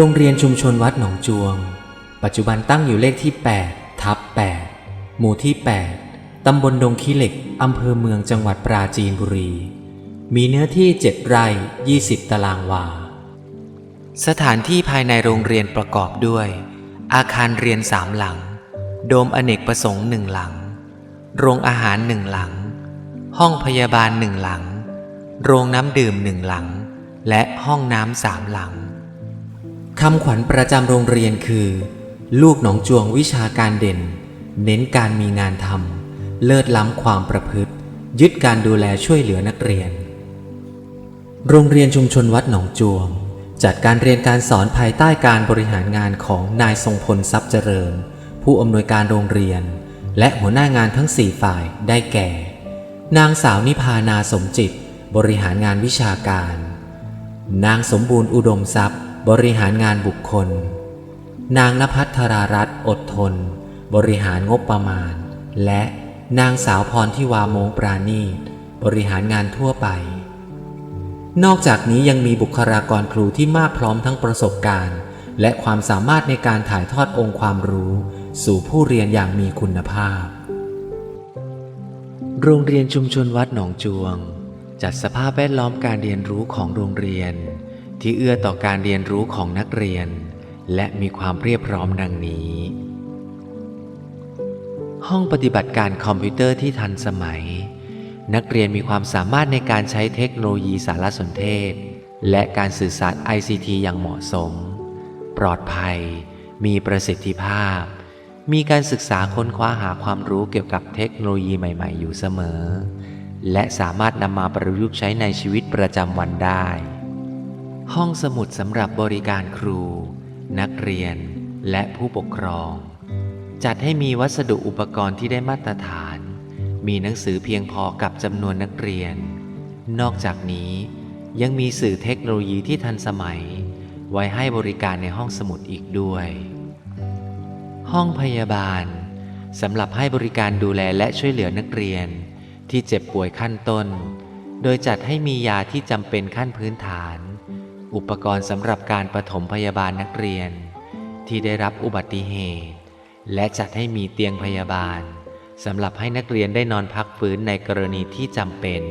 โรงเรียนชุมชนวัดหนองจวง ปัจจุบันตั้งอยู่เลขที่ 8 ทับ 8 หมู่ที่ 8 ตำบลดงขี้เหล็ก อำเภอเมืองจังหวัดปราจีนบุรี มีเนื้อที่ 7 ไร่ 20 ตารางวา สถานที่ภายในโรงเรียนประกอบด้วย อาคารเรียนสามหลัง โดมอเนกประสงค์หนึ่งหลัง โรงอาหารหนึ่งหลัง ห้องพยาบาลหนึ่งหลัง โรงน้ำดื่มหนึ่งหลัง และห้องน้ำสามหลัง คำขวัญประจำโรงเรียนคือ ลูกหนองจวงวิชาการเด่น เน้นการมีงานทำเลิศล้ำความประพฤติ ยึดการดูแลช่วยเหลือนักเรียน โรงเรียนชุมชนวัดหนองจวง จัดการเรียนการสอนภายใต้การบริหารงานของนายทรงพลทรัพย์เจริญ ผู้อำนวยการโรงเรียน และหัวหน้างานทั้ง 4 ฝ่ายได้แก่ นางสาวนิพานาสมจิต บริหารงานวิชาการ นางสมบูรณ์อุดมทรัพย์ บริหารงานบุคคล นางนภัทรารัตน์อดทน บริหารงบประมาณ และนางสาวพรทิวามงปราณีตบริหารงานทั่วไป นอกจากนี้ยังมีบุคลากรครูที่มากพร้อมทั้งประสบการณ์ และความสามารถในการถ่ายทอดองค์ความรู้ สู่ผู้เรียนอย่างมีคุณภาพ โรงเรียนชุมชนวัดหนองจวง จัดสภาพแวดล้อมการเรียนรู้ของโรงเรียน ที่เอื้อต่อการเรียนรู้ของนักเรียน และมีความเรียบพร้อมดังนี้ ห้องปฏิบัติการคอมพิวเตอร์ที่ทันสมัย นักเรียนมีความสามารถในการใช้เทคโนโลยีสารสนเทศ และการสื่อสาร ICT อย่างเหมาะสม ปลอดภัย มีประสิทธิภาพ มีการศึกษาค้นคว้าหาความรู้เกี่ยวกับเทคโนโลยีใหม่ๆ อยู่เสมอ และสามารถนำมาประยุกต์ใช้ในชีวิตประจำวันได้ ห้องสมุดสำหรับบริการครู นักเรียน และผู้ปกครอง จัดให้มีวัสดุอุปกรณ์ที่ได้มาตรฐาน มีหนังสือเพียงพอกับจำนวนนักเรียน นอกจากนี้ยังมีสื่อเทคโนโลยีที่ทันสมัย ไว้ให้บริการในห้องสมุดอีกด้วย ห้องพยาบาลสำหรับให้บริการดูแลและช่วยเหลือนักเรียน ที่เจ็บป่วยขั้นต้น โดยจัดให้มียาที่จำเป็นขั้นพื้นฐาน อุปกรณ์สำหรับการปฐมพยาบาลนักเรียน ที่ได้รับอุบัติเหตุ และจัดให้มีเตียงพยาบาลสำหรับให้นักเรียนได้นอนพักฟื้นในกรณีที่จำเป็น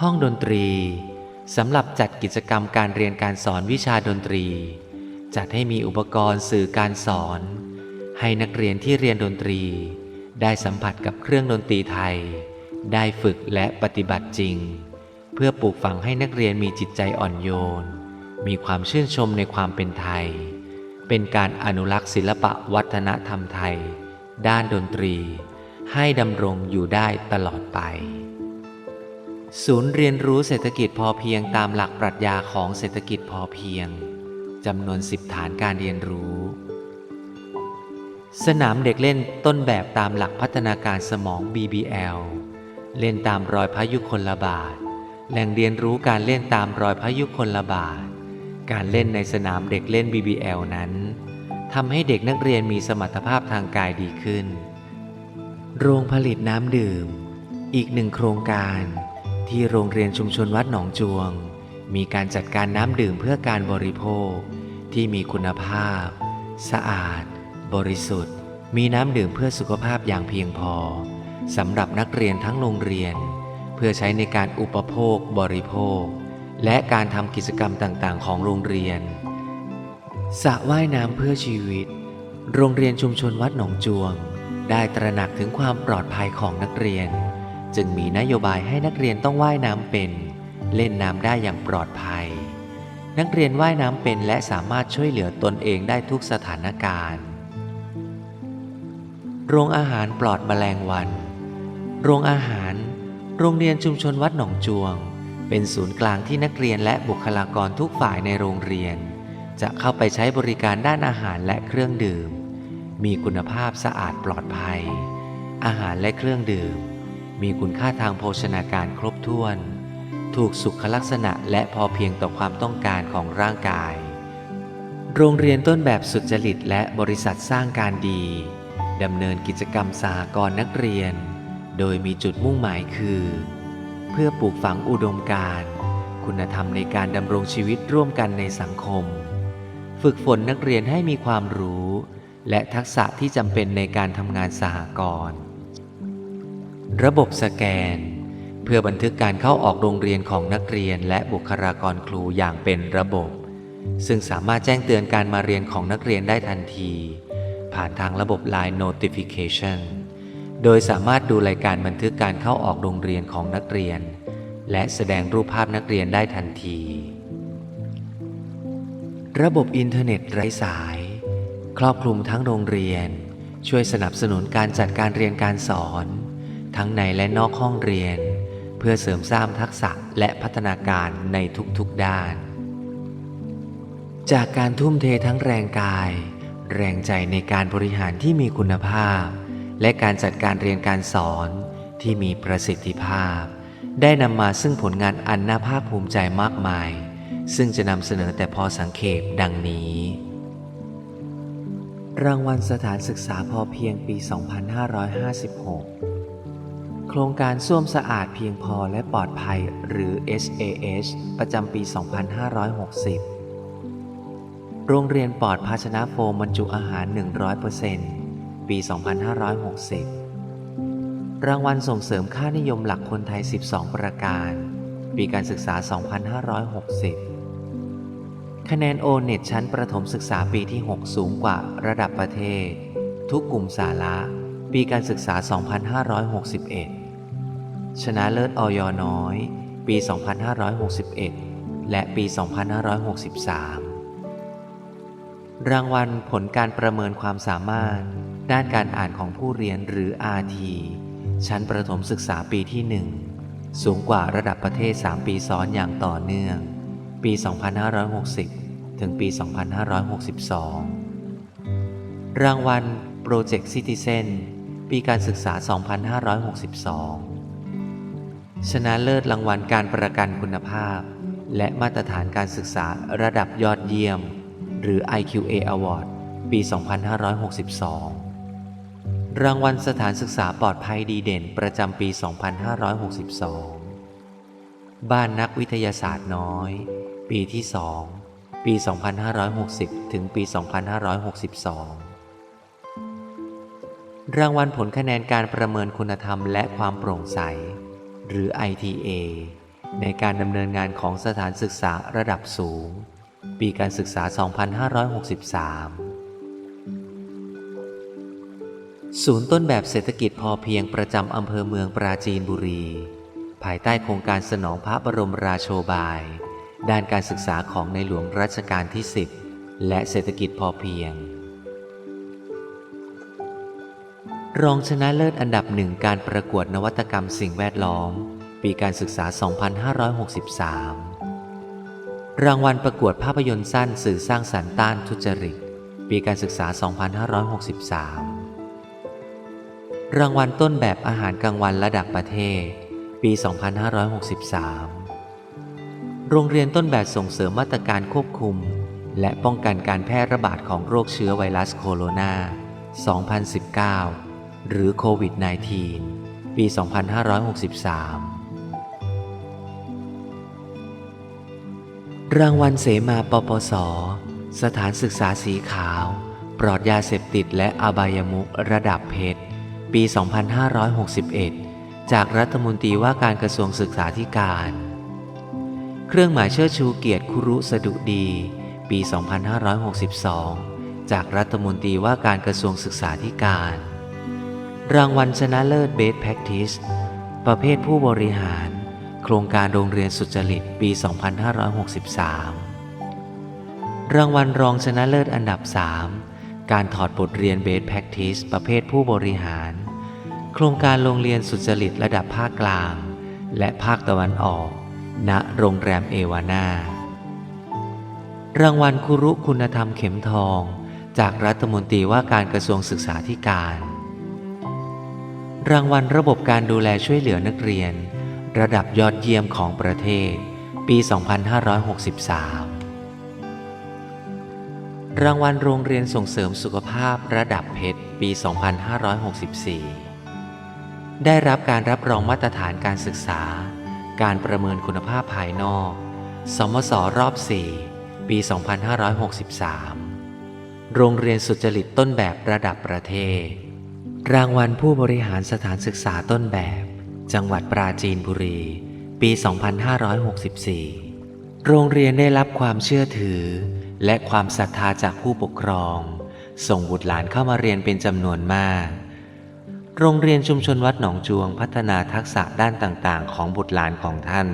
ห้องดนตรีสำหรับจัดกิจกรรมการเรียนการสอนวิชาดนตรี จัดให้มีอุปกรณ์สื่อการสอน ให้นักเรียนที่เรียนดนตรี ได้สัมผัสกับเครื่องดนตรีไทย ได้ฝึกและปฏิบัติจริง เพื่อปลูกฝังให้นักเรียนมีจิตใจอ่อนโยน มีความชื่นชมในความเป็นไทย เป็นการอนุรักษ์ศิลปะวัฒนธรรมไทย ด้านดนตรี ให้ดำรงอยู่ได้ตลอดไป ศูนย์เรียนรู้เศรษฐกิจพอเพียงตามหลักปรัชญาของเศรษฐกิจพอเพียงจำนวนสิบฐานการเรียนรู้ สนามเด็กเล่นต้นแบบตามหลักพัฒนาการสมอง BBL เล่นตามรอยพระยุคลบาท แหล่งเรียนรู้การเล่นตามรอยพระยุคลบาท การเล่นในสนามเด็กเล่น BBL นั้นทำให้เด็กนักเรียนมีสมรรถภาพทางกายดีขึ้น โรงผลิตน้ำดื่ม อีกหนึ่งโครงการ ที่โรงเรียนชุมชนวัดหนองจวง มีการจัดการน้ำดื่มเพื่อการบริโภค ที่มีคุณภาพ สะอาด บริสุทธิ์ มีน้ำดื่มเพื่อสุขภาพอย่างเพียงพอสำหรับนักเรียนทั้งโรงเรียน เพื่อใช้ในการอุปโภคบริโภค และการทำกิจกรรมต่างๆ ของโรงเรียนสระว่ายน้ำเพื่อชีวิต โรงเรียนชุมชนวัดหนองจวง ได้ตระหนักถึงความปลอดภัยของนักเรียน จึงมีนโยบายให้นักเรียนต้องว่ายน้ำเป็น เล่นน้ำได้อย่างปลอดภัย นักเรียนว่ายน้ำเป็นและสามารถช่วยเหลือตนเองได้ทุกสถานการณ์ โรงอาหารปลอดแมลงวัน โรงอาหาร โรงเรียนชุมชนวัดหนองจวง เป็นศูนย์กลางที่นักเรียนและบุคลากรทุกฝ่ายในโรงเรียน จะเข้าไปใช้บริการด้านอาหารและเครื่องดื่ม มีคุณภาพสะอาดปลอดภัย อาหารและเครื่องดื่ม มีคุณค่าทางโภชนาการครบถ้วน ถูกสุขลักษณะและพอเพียงต่อความต้องการของร่างกาย โรงเรียนต้นแบบสุจริตและบริษัทสร้างการดีดำเนินกิจกรรมสหกรณ์นักเรียน โดยมีจุดมุ่งหมายคือ เพื่อปลูกฝังอุดมการณ์คุณธรรมในการดำรงชีวิตร่วมกันในสังคม ฝึกฝนนักเรียนให้มีความรู้ และทักษะที่จำเป็นในการทำงานสหกรณ์ระบบสแกน เพื่อบันทึกการเข้าออกโรงเรียนของนักเรียนและบุคลากรครูอย่างเป็นระบบ ซึ่งสามารถแจ้งเตือนการมาเรียนของนักเรียนได้ทันที ผ่านทางระบบ Line Notification โดยสามารถดูรายการบันทึกการเข้าออกโรงเรียนของนักเรียน และแสดงรูปภาพนักเรียนได้ทันที ระบบอินเทอร์เน็ตไร้สาย ครอบคลุมทั้งโรงเรียน ช่วยสนับสนุนการจัดการเรียนการสอน ทั้งในและนอกห้องเรียน เพื่อเสริมสร้างทักษะและพัฒนาการในทุกๆด้าน จากการทุ่มเททั้งแรงกาย แรงใจในการบริหารที่มีคุณภาพ และการจัดการเรียนการสอนที่มีประสิทธิภาพ ได้นำมาซึ่งผลงานอันน่าภาคภูมิใจมากมาย ซึ่งจะนำเสนอแต่พอสังเขปดังนี้ รางวัลสถานศึกษาพอเพียงปี 2556 โครงการส้วมสะอาดเพียงพอและปลอดภัยหรือ SAS ประจำปี 2560 โรงเรียนปลอดภาชนะโฟมบรรจุอาหาร 100% ปี 2560 รางวัลส่งเสริมค่านิยมหลักคนไทย 12 ประการ ปีการศึกษา 2560 คะแนนโอเน็ตชั้นประถมศึกษาปีที่ 6 สูงกว่าระดับประเทศ ทุกกลุ่มสาระ ปีการศึกษา 2561 ชนะเลิศออยน้อย ปี 2561 และปี 2563รางวัลผลการประเมินความสามารถ ด้านการอ่านของผู้เรียนหรือ RT ชั้นประถมศึกษาปีที่ 1 สูงกว่าระดับประเทศ 3 ปีซ้อนอย่างต่อเนื่อง ปี 2560 ถึงปี 2562 รางวัล Project Citizen ปีการศึกษา 2562 ชนะเลิศรางวัลการประกันคุณภาพ และมาตรฐานการศึกษาระดับยอดเยี่ยม หรือ IQA Award ปี 2562 รางวัลสถานศึกษาปลอดภัยดีเด่นประจำปี 2562 บ้านนักวิทยาศาสตร์น้อย ปีที่ 2 ปี 2560 ถึงปี 2562 รางวัลผลคะแนนการประเมินคุณธรรมและความโปร่งใส หรือ ITA ในการดำเนินงานของสถานศึกษาระดับสูง ปีการศึกษา 2563 ศูนย์ต้นแบบเศรษฐกิจพอเพียงประจำอำเภอเมืองปราจีนบุรี ภายใต้โครงการสนองพระบรมราโชบาย ด้านการศึกษาของในหลวงรัชกาลที่ 10 และเศรษฐกิจพอเพียง รองชนะเลิศอันดับหนึ่งการประกวดนวัตกรรมสิ่งแวดล้อม ปีการศึกษา 2563 รางวัลประกวดภาพยนตร์สั้นสื่อสร้างสรรค์ต้านทุจริต ปีการศึกษา 2563 รางวัลต้นแบบอาหารกลางวันระดับประเทศ ปี 2563 โรงเรียนต้นแบบส่งเสริมมาตรการควบคุม และป้องกันการแพร่ระบาดของโรคเชื้อไวรัสโคโรนา 2019 หรือโควิด -19 ปี 2563 รางวัลเสมาปปส สถานศึกษาสีขาว ปลอดยาเสพติดและอบายมุขระดับเพชร ปี 2561 จากรัฐมนตรีว่าการกระทรวงศึกษาธิการ เครื่องหมายเชิดชูเกียรติคุรุสดุดี ปี 2562 จากรัฐมนตรีว่าการกระทรวงศึกษาธิการ รางวัลชนะเลิศเบสแพ็กทิสประเภทผู้บริหาร โครงการโรงเรียนสุจริตปี 2563 รางวัลรองชนะเลิศอันดับ 3 การถอดบทเรียนเบสแพ็กทิสประเภทผู้บริหาร โครงการโรงเรียนสุจริตระดับภาคกลาง และภาคตะวันออก ณโรงแรมเอวาน่ารางวัลคุรุคุณธรรมเข็มทอง จากรัฐมนตรีว่าการกระทรวงศึกษาธิการ รางวัลระบบการดูแลช่วยเหลือนักเรียน ระดับยอดเยี่ยมของประเทศ ปี 2563 รางวัลโรงเรียนส่งเสริมสุขภาพระดับเพชร ปี 2564 ได้รับการรับรองมาตรฐานการศึกษา การประเมินคุณภาพภายนอก สมสรอบ 4 ปี 2563 โรงเรียนสุจริตต้นแบบระดับประเทศ รางวัลผู้บริหารสถานศึกษาต้นแบบ จังหวัดปราจีนบุรี ปี 2564 โรงเรียนได้รับความเชื่อถือ และความศรัทธาจากผู้ปกครอง ส่งบุตรหลานเข้ามาเรียนเป็นจำนวนมาก โรงเรียนชุมชนวัดหนองจวงพัฒนาทักษะด้านต่างๆ ของบุตรหลานของท่าน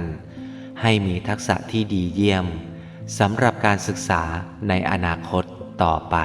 ให้มีทักษะที่ดีเยี่ยมสำหรับการศึกษาในอนาคตต่อไป